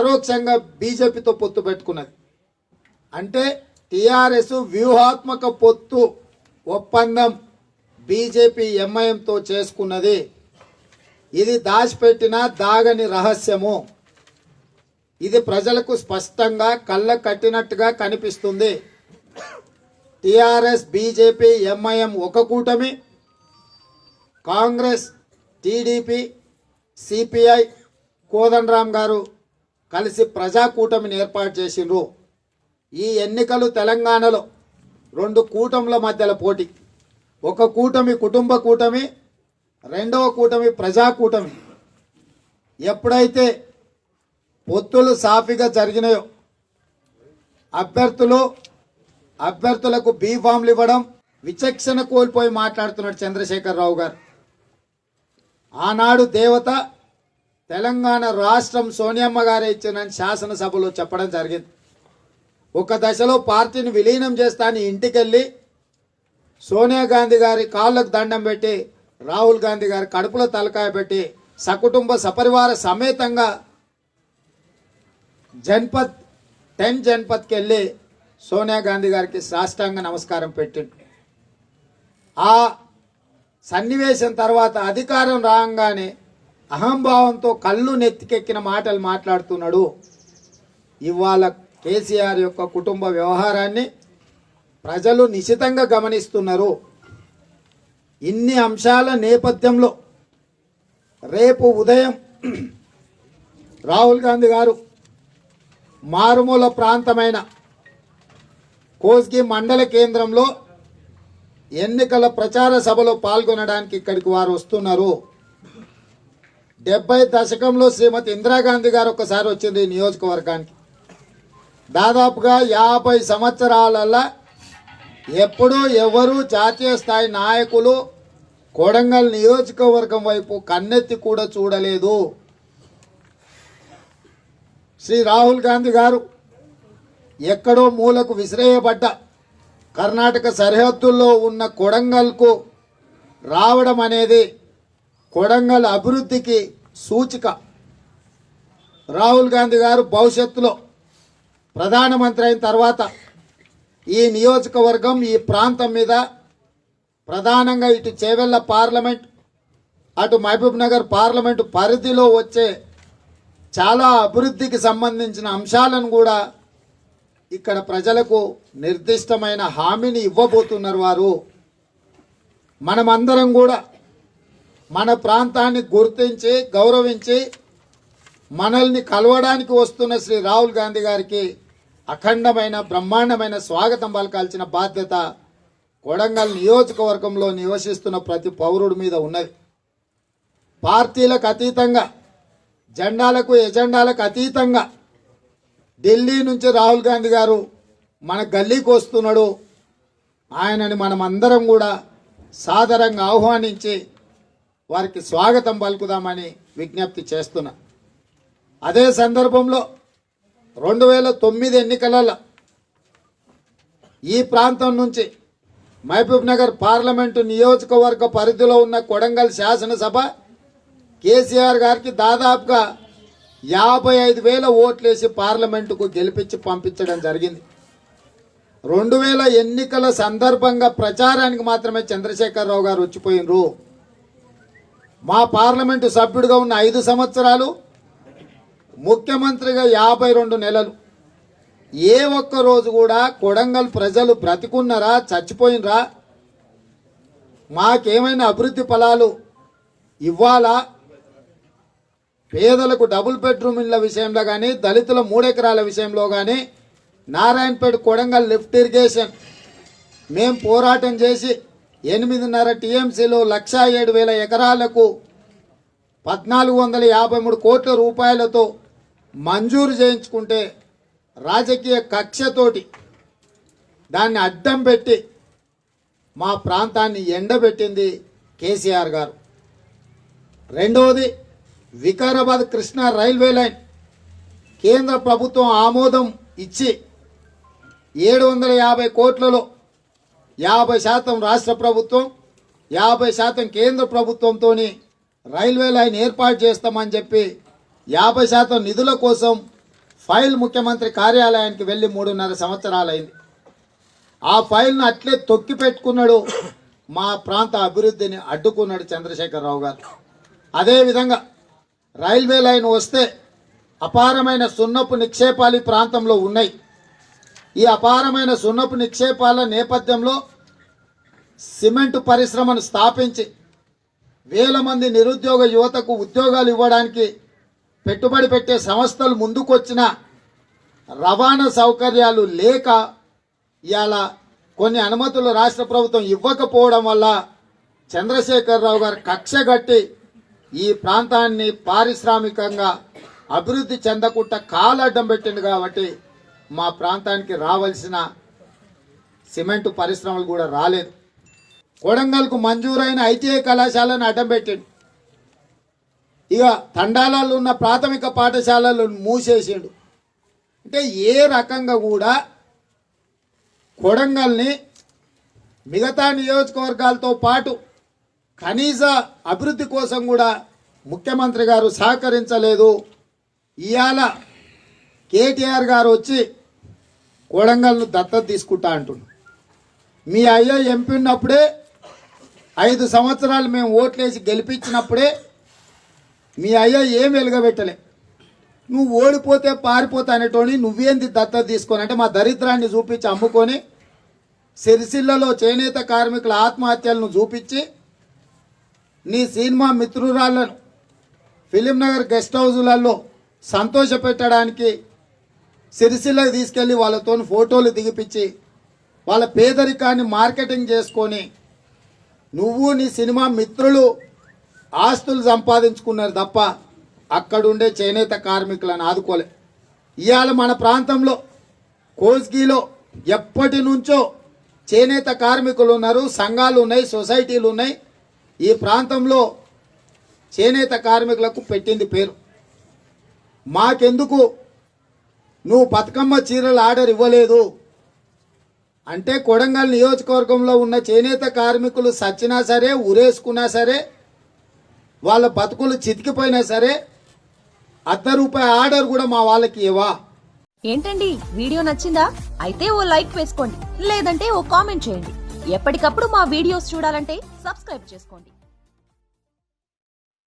పరోక్షంగా బీజేపీతో పొత్తు పెట్టుకున్నది. అంటే టీఆర్ఎస్ వ్యూహాత్మక పొత్తు ఒప్పందం బీజేపీ ఎంఐఎంతో చేసుకున్నది. ఇది దాచిపెట్టిన దాగని రహస్యము. ఇది ప్రజలకు స్పష్టంగా కళ్ళ కట్టినట్టుగా కనిపిస్తుంది. టీఆర్ఎస్ బీజేపీ ఎంఐఎం ఒక కూటమి. కాంగ్రెస్ టీడీపీ సిపిఐ కోదండరామ్ గారు కలిసి ప్రజా కూటమిని ఏర్పాటు చేసిండ్రు. ఈ ఎన్నికలు తెలంగాణలో రెండు కూటముల మధ్యల పోటీ. ఒక కూటమి కుటుంబ కూటమి రెండవ కూటమి ప్రజా కూటమి. ఎప్పుడైతే పొత్తులు సాఫీగా జరిగినాయో అభ్యర్థులు అభ్యర్థులకు బీ ఫామ్లు ఇవ్వడం విచక్షణ కోల్పోయి మాట్లాడుతున్నాడు చంద్రశేఖరరావు గారు. ఆనాడు దేవత తెలంగాణ రాష్ట్రం సోనియమ్మ గారే ఇచ్చిన శాసనసభలో చెప్పడం జరిగింది. ఒక దశలో పార్టీని విలీనం చేస్తాని ఇంటికెళ్ళి సోనియా గాంధీ గారి కాళ్ళకు దండం పెట్టి రాహుల్ గాంధీ గారి కడుపులో తలకాయ పెట్టి సకుటుంబ సపరివార సమేతంగా జన్పద్ టెన్ జన్పద్కి వెళ్ళి సోనియా గాంధీ గారికి సాష్టాంగ నమస్కారం పెట్టిండు. ఆ సన్నివేశం తర్వాత అధికారం రాగానే అహంభావంతో కళ్ళు నెత్తికెక్కిన మాటలు మాట్లాడుతున్నాడు. ఇవాళ కేసీఆర్ యొక్క కుటుంబ వ్యవహారాన్ని ప్రజలు నిశితంగా గమనిస్తున్నారు. ఇన్ని అంశాల నేపథ్యంలో రేపు ఉదయం రాహుల్ గాంధీ గారు మారుమూల ప్రాంతమైన కోస్గి మండల కేంద్రంలో ఎన్నికల ప్రచార సభలో పాల్గొనడానికి ఇక్కడికి వారు వస్తున్నారు. డెబ్బై దశకంలో శ్రీమతి ఇందిరాగాంధీ గారు ఒకసారి వచ్చింది ఈ నియోజకవర్గానికి. దాదాపుగా యాభై సంవత్సరాలలో ఎప్పుడూ ఎవరు జాతీయ స్థాయి నాయకులు కొడంగల్ నియోజకవర్గం వైపు కన్నెత్తి కూడా చూడలేదు. శ్రీ రాహుల్ గాంధీ గారు ఎక్కడో మూలకు విసిరేయబడ్డ కర్ణాటక సరిహద్దుల్లో ఉన్న కొడంగల్కు రావడం అనేది కొడంగల్ అభివృద్ధికి సూచిక. రాహుల్ గాంధీ గారు భవిష్యత్తులో ప్రధానమంత్రి అయిన తర్వాత ఈ నియోజకవర్గం ఈ ప్రాంతం మీద ప్రధానంగా ఇటు చేవెళ్ళ పార్లమెంట్ అటు మహబూబ్ నగర్ పార్లమెంటు పరిధిలో వచ్చే చాలా అభివృద్ధికి సంబంధించిన అంశాలను కూడా ఇక్కడ ప్రజలకు నిర్దిష్టమైన హామీని ఇవ్వబోతున్నారు వారు. మనమందరం కూడా మన ప్రాంతాన్ని గుర్తించి గౌరవించి మనల్ని కలవడానికి వస్తున్న శ్రీ రాహుల్ గాంధీ గారికి అఖండమైన బ్రహ్మాండమైన స్వాగతం పలకాల్సిన బాధ్యత కొడంగల్ నియోజకవర్గంలో నివసిస్తున్న ప్రతి పౌరుడి మీద ఉన్నది. పార్టీలకు అతీతంగా జెండాలకు ఎజెండాలకు అతీతంగా ఢిల్లీ నుంచి రాహుల్ గాంధీ గారు మన గల్లీకి వస్తున్నాడు. ఆయనని మనం అందరం కూడా సాదరంగా ఆహ్వానించి వారికి స్వాగతం పలుకుదామని విజ్ఞప్తి చేస్తున్నా. అదే సందర్భంలో రెండు వేల తొమ్మిది ఎన్నికలలో ఈ ప్రాంతం నుంచి మహబూబ్ నగర్ పార్లమెంటు నియోజకవర్గ పరిధిలో ఉన్న కొడంగల్ శాసనసభ కేసీఆర్ గారికి దాదాపుగా యాభై ఐదు వేల ఓట్లేసి పార్లమెంటుకు గెలిపించి పంపించడం జరిగింది. రెండు వేల ఎన్నికల సందర్భంగా ప్రచారానికి మాత్రమే చంద్రశేఖరరావు గారు వచ్చిపోయినరు. మా పార్లమెంటు సభ్యుడిగా ఉన్న ఐదు సంవత్సరాలు ముఖ్యమంత్రిగా యాభై రెండు నెలలు. ఏ ఒక్క రోజు కూడా కొడంగల్ ప్రజలు బ్రతికున్నారా చచ్చిపోయినరా? మాకేమైనా అభివృద్ధి ఫలాలు ఇవ్వాలా? పేదలకు డబుల్ బెడ్రూమ్ ఇళ్ళ విషయంలో కానీ దళితుల మూడెకరాల విషయంలో కానీ నారాయణపేట కొడంగల్ లిఫ్ట్ ఇరిగేషన్. మేము పోరాటం చేసి ఎనిమిదిన్నర టీఎంసీలో లక్షా ఏడు వేల ఎకరాలకు పద్నాలుగు వందల యాభై మూడు కోట్ల రూపాయలతో మంజూరు చేయించుకుంటే రాజకీయ కక్షతోటి దాన్ని అడ్డం పెట్టి మా ప్రాంతాన్ని ఎండబెట్టింది కేసీఆర్ గారు. రెండవది వికారాబాద్ కృష్ణా రైల్వే లైన్ కేంద్ర ప్రభుత్వం ఆమోదం ఇచ్చి ఏడు వందల యాభై కోట్లలో యాభై శాతం రాష్ట్ర ప్రభుత్వం యాభై శాతం కేంద్ర ప్రభుత్వంతో రైల్వే లైన్ ఏర్పాటు చేస్తామని చెప్పి యాభై శాతం నిధుల కోసం ఫైల్ ముఖ్యమంత్రి కార్యాలయానికి వెళ్ళి మూడున్నర సంవత్సరాలైంది. ఆ ఫైల్ను అట్లే తొక్కి పెట్టుకున్నాడు మా ప్రాంత అభివృద్ధిని అడ్డుకున్నాడు చంద్రశేఖరరావు గారు. అదేవిధంగా రైల్వే లైన్ వస్తే అపారమైన సున్నపు నిక్షేపాలు ఈ ప్రాంతంలో ఉన్నాయి. ఈ అపారమైన సున్నపు నిక్షేపాల నేపథ్యంలో సిమెంట్ పరిశ్రమను స్థాపించి వేల మంది నిరుద్యోగ యువతకు ఉద్యోగాలు ఇవ్వడానికి పెట్టుబడి పెట్టే సంస్థలు ముందుకొచ్చిన రవాణా సౌకర్యాలు లేక ఇవాళ కొన్ని అనుమతులు రాష్ట్ర ప్రభుత్వం ఇవ్వకపోవడం వల్ల చంద్రశేఖరరావు గారు కక్ష కట్టి ఈ ప్రాంతాన్ని పారిశ్రామికంగా అభివృద్ధి చెందకుండా కాలడ్డం పెట్టింది కాబట్టి మా ప్రాంతానికి రావాల్సిన సిమెంటు పరిశ్రమలు కూడా రాలేదు. కొడంగల్కు మంజూరైన ఐటీఐ కళాశాలను అడ్డం పెట్టిండు. ఇక తండాలలో ఉన్న ప్రాథమిక పాఠశాలలను మూసేసిండు. అంటే ఏ రకంగా కూడా కొడంగల్ని మిగతా నియోజకవర్గాలతో పాటు కనీస అభివృద్ధి కోసం కూడా ముఖ్యమంత్రి గారు సహకరించలేదు. ఇవాళ కేటీఆర్ గారు వచ్చి కొడంగల్ను దత్తత తీసుకుంటా అంటున్నాడు మీ అయ్య ఎంపీ ఉన్నప్పుడే ఐదు సంవత్సరాలు మేము ఓట్లేసి గెలిపించినప్పుడే మీ అయ్య ఏం వెలుగబెట్టలే. నువ్వు ఓడిపోతే పారిపోతా అనేటోని నువ్వేంది దత్త తీసుకొని? అంటే మా దరిద్రాన్ని చూపించి అమ్ముకొని సిరిసిల్లలో చేనేత కార్మికుల ఆత్మహత్యలను చూపించి నీ సినిమా మిత్రురాళ్ళను ఫిలింనగర్ గెస్ట్ హౌజులలో సంతోష పెట్టడానికి సిరిసిల్లకు తీసుకెళ్ళి వాళ్ళతో ఫోటోలు దిగిపించి వాళ్ళ పేదరికాన్ని మార్కెటింగ్ చేసుకొని నువ్వు నీ సినిమా మిత్రులు ఆస్తులు సంపాదించుకున్నారు తప్ప అక్కడుండే చేనేత కార్మికులను ఆదుకోలే. ఇవాళ మన ప్రాంతంలో కోస్గిలో ఎప్పటి నుంచో చేనేత కార్మికులు ఉన్నారు సంఘాలు ఉన్నాయి సొసైటీలు ఉన్నాయి ఈ ప్రాంతంలో చేనేత కార్మికులకు పెట్టింది పేరు. మాకెందుకు? నువ్వు బతుకమ్మ చీరలు ఆర్డర్ ఇవ్వలేదు. అంటే కొడంగల్ నియోజకవర్గంలో ఉన్న చేనేత కార్మికులు సచ్చినా సరే ఉరేసుకున్నా సరే వాళ్ళ బతుకులు చితికిపోయినా సరే అర్ధ రూపాయి ఆర్డర్ కూడా మా వాళ్ళకి ఇవ్వా. ఏంటండి? వీడియో నచ్చిందా? అయితే ఓ లైక్ వేసుకోండి లేదంటే ఓ కామెంట్ చేయండి. ఎప్పటికప్పుడు మా వీడియోస్ చూడాలంటే సబ్స్క్రైబ్ చేసుకోండి.